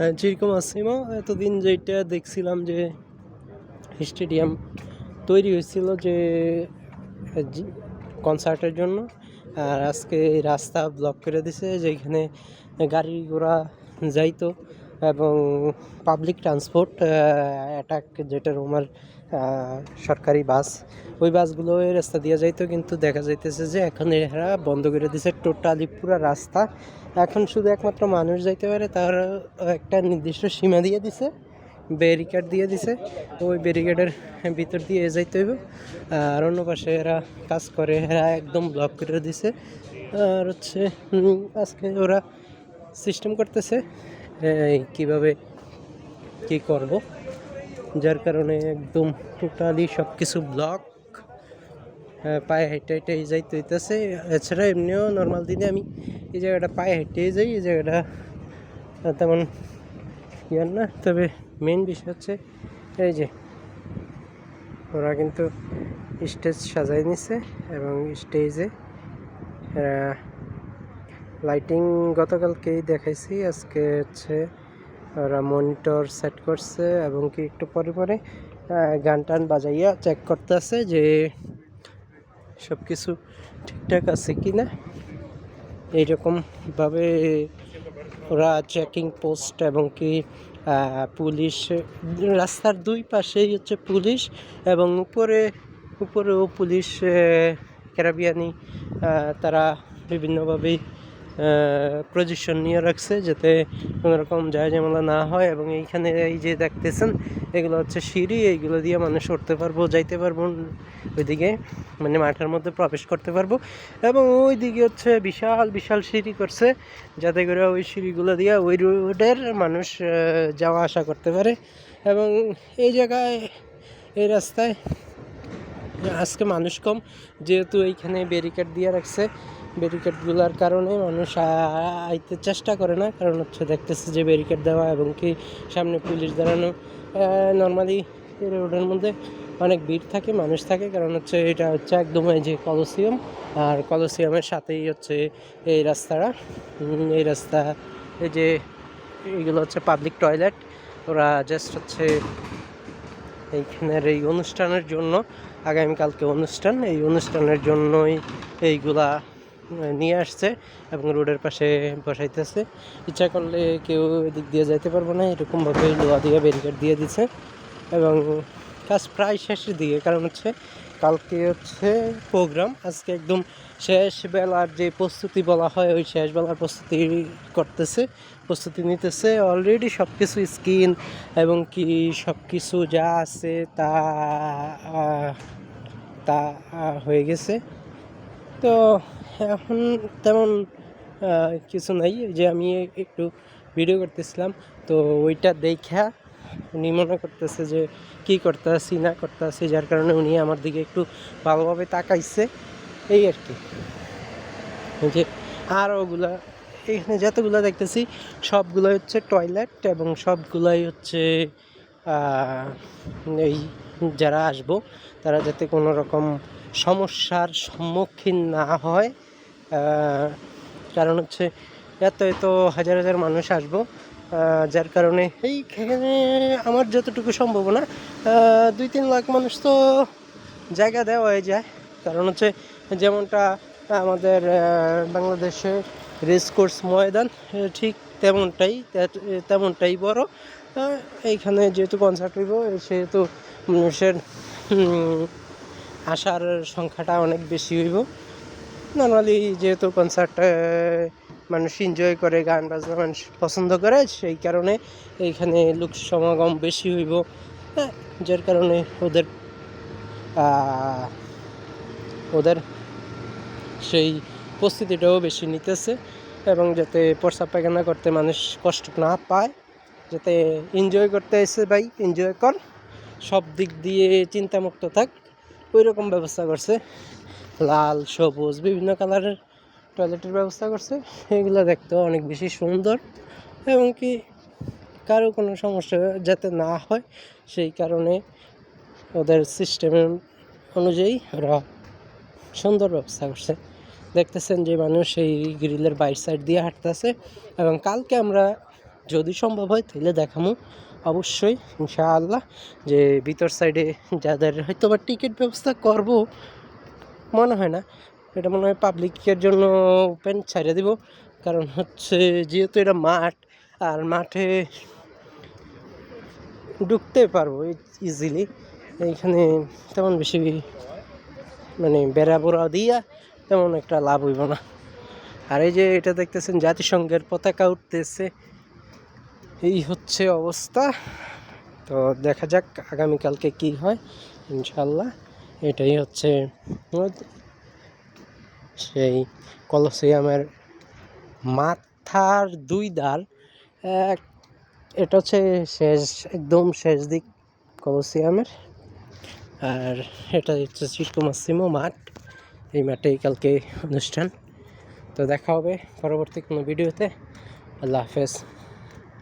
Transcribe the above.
হ্যাঁ, যেরকম আসিমা এতদিন যেটা দেখছিলাম যে স্টেডিয়াম তৈরি হয়েছিল যে কনসার্টের জন্য আর আজকে রাস্তা ব্লক করে দিছে যেখানে গাড়ি ঘোড়া যাইতো এবং পাবলিক ট্রান্সপোর্ট অ্যাটাক যেটা রোমার সরকারি বাস, ওই বাসগুলো ওই রাস্তা দিয়ে যাইতো কিন্তু দেখা যাইতেছে যে এখন এরা বন্ধ করে দিছে টোটালি পুরো রাস্তা। এখন শুধু একমাত্র মানুষ যাইতে পারে, তার একটা নির্দিষ্ট সীমা দিয়ে দিছে, ব্যারিকেড দিয়ে দিছে ওই ব্যারিকেডের ভিতর দিয়ে যাইতে হইব। আর অন্য পাশে এরা কাজ করে, এরা একদম ব্লক করে দিছে। আর হচ্ছে আজকে ওরা সিস্টেম করতেছে কীভাবে কি করব। যার কারণে একদম টোটালি সব কিছু ব্লক পায়ে হেঁটে হেঁটে এই যাইতে হইতেছে। এছাড়া এমনিও নর্মাল দিনে আমি এই জায়গাটা পায়ে হেঁটে যাই, এই জায়গাটা তেমন ইয়ার না। তবে মেন বিষয় হচ্ছে এই যে, ওরা কিন্তু স্টেজ সাজাই নিছে এবং স্টেজে লাইটিং গতকালকেই দেখাইছি। আজকে হচ্ছে ওরা মনিটর সেট করছে এবং কি একটু পরে পরে গান টান বাজাইয়া চেক করতেছে যে সব কিছু ঠিকঠাক আছে কি না এইরকমভাবে ওরা চেকিং পোস্ট এবং কি পুলিশ, রাস্তার দুই পাশেই হচ্ছে পুলিশ এবং উপরে, উপরেও পুলিশ ক্যারাবিয়ানি তারা বিভিন্নভাবেই পজিশন নিয়ে রাখছে যাতে কোনো রকম যায় ঝামেলা না হয় এবং এইখানে এই যে দেখতেছেন, এগুলো হচ্ছে সিঁড়ি, এইগুলো দিয়ে মানুষ উঠতে পারব, যাইতে পারব, ওইদিকে মানে মাঠের মধ্যে প্রবেশ করতে পারব এবং ওই দিকে হচ্ছে বিশাল বিশাল সিঁড়ি করছে যাতে করে ওই সিঁড়িগুলো দিয়ে ওই রোডের মানুষ যাওয়া আসা করতে পারে এবং এই জায়গায়, এই রাস্তায় আজকে মানুষ কম, যেহেতু এইখানে ব্যারিকেড দিয়ে রাখছে। ব্যারিকেডগুলোর কারণে মানুষ আইতে চেষ্টা করে না। কারণ হচ্ছে দেখতেছে যে ব্যারিকেড দেওয়া এবং কি সামনে পুলিশ দাঁড়ানো নর্মালি রোডের মধ্যে অনেক ভিড় থাকে, মানুষ থাকে। কারণ হচ্ছে এটা হচ্ছে একদম এই যে কলসিয়াম আর কলসিয়ামের সাথেই হচ্ছে এই রাস্তাটা। এই রাস্তা, এই যে এইগুলো হচ্ছে পাবলিক টয়লেট ওরা জাস্ট হচ্ছে এইখানের এই অনুষ্ঠানের জন্য, আগামীকালকে অনুষ্ঠান। এই অনুষ্ঠানের জন্যই এইগুলা নিয়ে আসছে এবং রোডের পাশে বসাইতেছে। ইচ্ছা করলে কেউ এদিক দিয়ে যাইতে পারব না, এরকমভাবে লোহা দিয়ে ব্যারিকেড দিয়ে দিছে। এবং কাজ প্রায় শেষের দিকে, কারণ হচ্ছে কালকে হচ্ছে প্রোগ্রাম আজকে একদম শেষ বেলার যে প্রস্তুতি বলা হয়, ওই শেষ বেলার প্রস্তুতি করতেছে, প্রস্তুতি নিতেছে। অলরেডি সব কিছু স্কিন এবং কি সব কিছু যা আছে তা তা হয়ে গেছে। তো এখন তেমন কিছু নাই যে আমি একটু ভিডিও করতেছিলাম, তো ওইটা দেখা উনি মনে করতেছে যে কি করতে আসি না করতে আসি যার কারণে উনি আমার দিকে একটু ভালোভাবে তাকাইছে, এই আর কি। যে আর ওগুলা, এখানে যতগুলো দেখতেছি, সবগুলোই হচ্ছে টয়লেট এবং সবগুলাই হচ্ছে এই যারা আসব, তারা যাতে কোনো রকম সমস্যার সম্মুখীন না হয় কারণ হচ্ছে এত এত হাজার হাজার মানুষ আসব যার কারণে এইখানে আমার যতটুকু সম্ভাবনা আহ, দুই তিন লাখ মানুষ তো জায়গা দেওয়া হয়ে যায়। কারণ হচ্ছে যেমনটা আমাদের বাংলাদেশে রেস কোর্স ময়দান ঠিক তেমনটাই তেমনটাই বড়। এইখানে যেহেতু কনসার্ট হইব সেহেতু মানুষের আসার সংখ্যাটা অনেক বেশি হইব। নর্মালি যেহেতু কনসার্ট মানুষ এনজয় করে, গান বাজনা মানুষ পছন্দ করে, সেই কারণে এইখানে লোক সমাগম বেশি হইব। হ্যাঁ যার কারণে ওদের ওদের সেই প্রস্তুতিটাও বেশি নিতেছে এবং যাতে প্রস্রাব পায়খানা করতে মানুষ কষ্ট না পায়, যাতে এনজয় করতে এসে ভাই এনজয় কর। সব দিক দিয়ে চিন্তামুক্ত থাক ওই রকম ব্যবস্থা করছে। লাল, সবুজ, বিভিন্ন কালারের টয়লেটের ব্যবস্থা করছে। এগুলো দেখতেও অনেক বেশি সুন্দর এবং কি কারও কোনো সমস্যা যাতে না হয়, সেই কারণে ওদের সিস্টেমের অনুযায়ী ওরা সুন্দর ব্যবস্থা করছে। দেখতেছেন যে মানুষ এই গ্রিলের বাইর সাইড দিয়ে হাঁটতেছে এবং কালকে আমরা যদি সম্ভব হয় তাহলে দেখামো। অবশ্যই, ইনশাআল্লাহ, যে ভিতর সাইডে যাদের হয়তো বা টিকিট ব্যবস্থা করব মনে হয় না। এটা মনে হয় পাবলিকের জন্য ওপেন ছাড়িয়ে দিব। কারণ হচ্ছে যেহেতু এটা মাঠ, আর মাঠে ঢুকতে পারব ইজিলি এইখানে তেমন বেশি মানে বেড়া বোড়া দিয়া তেমন একটা লাভ হইব না। আর এই যে এটা দেখতেছেন জাতিসংঘের পতাকা উঠতেছে। এই হচ্ছে অবস্থা। তো দেখা যাক আগামীকালকে কি হয় ইনশাল্লাহ এটাই হচ্ছে সেই কলসিয়ামের মাথার দুই এক, এটা হচ্ছে শেষ, একদম শেষ দিক কলসিয়ামের। আর এটা হচ্ছে চিটকুমাসিমো মাঠ, এই মাঠেই কালকে অনুষ্ঠান। তো দেখা হবে পরবর্তী কোনো ভিডিওতে। আল্লাহ হাফেজ।